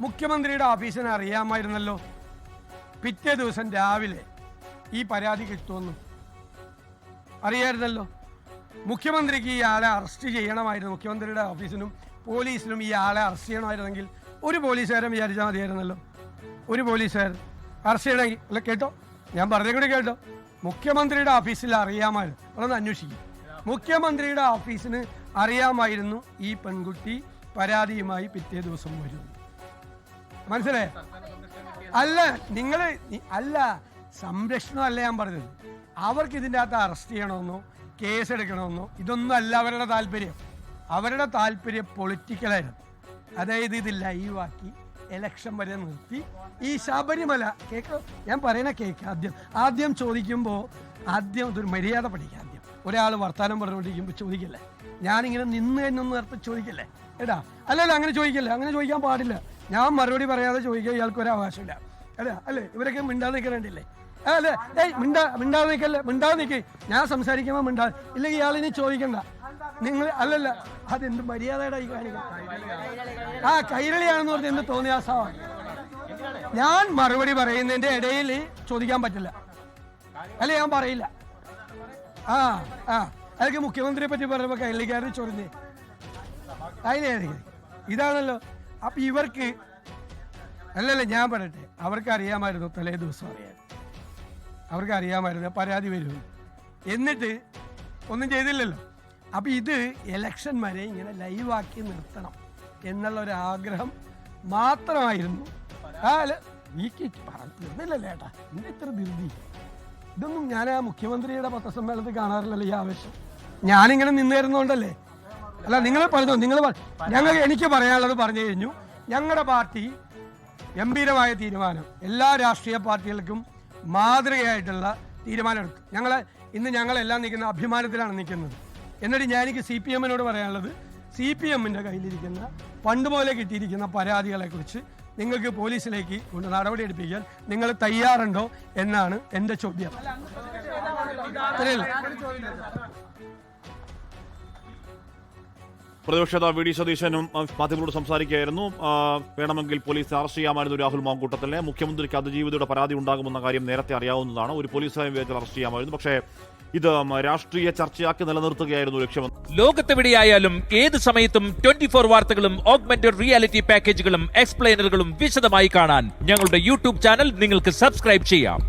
മുഖ്യമന്ത്രിയുടെ ഓഫീസിന് അറിയാമായിരുന്നല്ലോ. പിറ്റേ ദിവസം രാവിലെ ഈ പരാതി കിട്ടുമെന്ന്. അറിയായിരുന്നല്ലോ. മുഖ്യമന്ത്രിക്ക് ആളെ അറസ്റ്റ് ചെയ്യണമായിരുന്നു. മുഖ്യമന്ത്രിയുടെ ഓഫീസിനും പോലീസിനും ഈ ആളെ അറസ്റ്റ് ചെയ്യണമായിരുന്നെങ്കിൽ ഒരു പോലീസുകാരൻ വിചാരിച്ചാൽ മതിയായിരുന്നല്ലോ. ഒരു പോലീസുകാരൻ അറസ്റ്റ് ചെയ്യണമെങ്കിൽ അല്ല കേട്ടോ? ഞാൻ പറഞ്ഞ കൂടി കേട്ടോ. മുഖ്യമന്ത്രിയുടെ ഓഫീസിൽ അറിയാമായിരുന്നു. അതൊന്ന് അന്വേഷിക്കും. മുഖ്യമന്ത്രിയുടെ ഓഫീസിന് അറിയാമായിരുന്നു ഈ പെൺകുട്ടി പരാതിയുമായി പിറ്റേ ദിവസം വരും. മനസ്സിലായോ? അല്ല നിങ്ങൾ അല്ല സംരക്ഷണം അല്ല ഞാൻ പറഞ്ഞത്. അവർക്ക് ഇതിന്റെ അകത്ത് അറസ്റ്റ് ചെയ്യണമെന്നോ കേസ് എടുക്കണമെന്നോ ഇതൊന്നും അല്ല അവരുടെ താല്പര്യം. അവരുടെ താല്പര്യം പൊളിറ്റിക്കലായിരുന്നു അതായത് ഇത് ലൈവാക്കി എലക്ഷൻ വരെ നിർത്തി. ഈ ശബരിമല കേക്ക് ഞാൻ പറയണ കേക്ക് ആദ്യം ആദ്യം ചോദിക്കുമ്പോൾ ആദ്യം ഇതൊരു മര്യാദ പഠിക്കുക ആദ്യം. ഒരാൾ വർത്തമാനം പറഞ്ഞുകൊണ്ടിരിക്കുമ്പോൾ ചോദിക്കല്ലേ? ഞാനിങ്ങനെ നിന്ന് എന്നൊന്നും നേരത്തെ ചോദിക്കല്ലേ? എടാ അല്ലല്ല അങ്ങനെ ചോദിക്കല്ലേ? അങ്ങനെ ചോദിക്കാൻ പാടില്ല. ഞാൻ മറുപടി പറയാതെ ചോദിക്കുക ഇയാൾക്ക് ഒരു അവകാശമില്ല. അല്ലേ? അല്ലേ? ഇവരൊക്കെ മിണ്ടാതെ നിൽക്കണ്ടില്ലേ അല്ലേ? ഏയ് മിണ്ടാ മിണ്ടാതെ നിൽക്കല്ലേ? മിണ്ടാതെ നിൽക്കേ ഞാൻ സംസാരിക്കുമ്പോൾ മിണ്ടാ. ഇല്ലെങ്കിൽ ഇയാളിനി ചോദിക്കണ്ട. നിങ്ങൾ അല്ലല്ല. അതെന്ത് മര്യാദയുടെ ഈ ആ കൈരളിയാണെന്ന് പറഞ്ഞ് എന്ത് തോന്നിയാസമാണ് ഞാൻ മറുപടി പറയുന്നതിന്റെ ഇടയിൽ ചോദിക്കാൻ പറ്റില്ല. അല്ല ഞാൻ പറയില്ല. ആ ആ. അതൊക്കെ മുഖ്യമന്ത്രിയെ പറ്റി പറഞ്ഞപ്പോ കൈരളിക്കാരൻ ചൊറിഞ്ഞ് അതിനെ ഇതാണല്ലോ. അപ്പൊ ഇവർക്ക് അല്ലല്ല ഞാൻ പറയട്ടെ. അവർക്ക് അറിയാമായിരുന്നു തലേ ദിവസം അറിയാൻ. അവർക്ക് അറിയാമായിരുന്നു പരാതി വരും. എന്നിട്ട് ഒന്നും ചെയ്തില്ലല്ലോ. അപ്പൊ ഇത് എലക്ഷൻ വരെ ഇങ്ങനെ ലൈവാക്കി നിർത്തണം എന്നുള്ള ഒരു ആഗ്രഹം മാത്രമായിരുന്നു. ആ ഏട്ടാ ഇത്ര ധൃതി. ഇതൊന്നും ഞാൻ ആ മുഖ്യമന്ത്രിയുടെ പത്രസമ്മേളനത്തിൽ കാണാറില്ലല്ലോ ഈ ആവശ്യം ഞാനിങ്ങനെ നിന്നിരുന്നോണ്ടല്ലേ അല്ല നിങ്ങൾ പറഞ്ഞു നിങ്ങൾ ഞങ്ങൾ എനിക്ക് പറയാനുള്ളത് പറഞ്ഞു കഴിഞ്ഞു. ഞങ്ങളുടെ പാർട്ടി ഗംഭീരമായ തീരുമാനം. എല്ലാ രാഷ്ട്രീയ പാർട്ടികൾക്കും മാതൃകയായിട്ടുള്ള തീരുമാനം എടുത്തു ഞങ്ങൾ ഇന്ന് ഞങ്ങളെല്ലാം നിൽക്കുന്ന അഭിമാനത്തിലാണ് നിൽക്കുന്നത്. എന്നിട്ട് ഞാൻ എനിക്ക് സി പി എമ്മിനോട് പറയാനുള്ളത് സി പി എമ്മിന്റെ കയ്യിലിരിക്കുന്ന പണ്ട് പോലെ കിട്ടിയിരിക്കുന്ന പരാതികളെക്കുറിച്ച് നിങ്ങൾക്ക് പോലീസിലേക്ക് കൊണ്ട് നടപടിയെടുപ്പിക്കാൻ നിങ്ങൾ തയ്യാറുണ്ടോ എന്നാണ് എന്റെ ചോദ്യം. പ്രതിപക്ഷ നേതാവ് വി ഡി സതീശനും മാധ്യമങ്ങളോട് സംസാരിക്കുകയായിരുന്നു. വേണമെങ്കിൽ പോലീസ് അറസ്റ്റ് ചെയ്യാമായിരുന്നു രാഹുൽ മാങ്കൂട്ടത്തിലെ മുഖ്യമന്ത്രിക്ക് അതിജീവിതയുടെ പരാതി ഉണ്ടാകുമെന്ന കാര്യം നേരത്തെ അറിയാവുന്നതാണ്. ഒരു പോലീസുകാരൻ വിചാരിച്ചാൽ അറസ്റ്റ് ചെയ്യാമായിരുന്നു. പക്ഷേ ഇത് രാഷ്ട്രീയ ചർച്ചയാക്കി നിലനിർത്തുകയായിരുന്നു ലക്ഷ്യമെന്ന്. ലോകത്തെവിടെയായാലും ഏത് സമയത്തും ട്വന്റി ഫോർ വാർത്തകളും ഓഗ്മെന്റഡ് റിയാലിറ്റി പാക്കേജുകളും എക്സ്പ്ലെയിനറുകളും വിശദമായി കാണാൻ ഞങ്ങളുടെ യൂട്യൂബ് ചാനൽ നിങ്ങൾക്ക് സബ്സ്ക്രൈബ് ചെയ്യാം.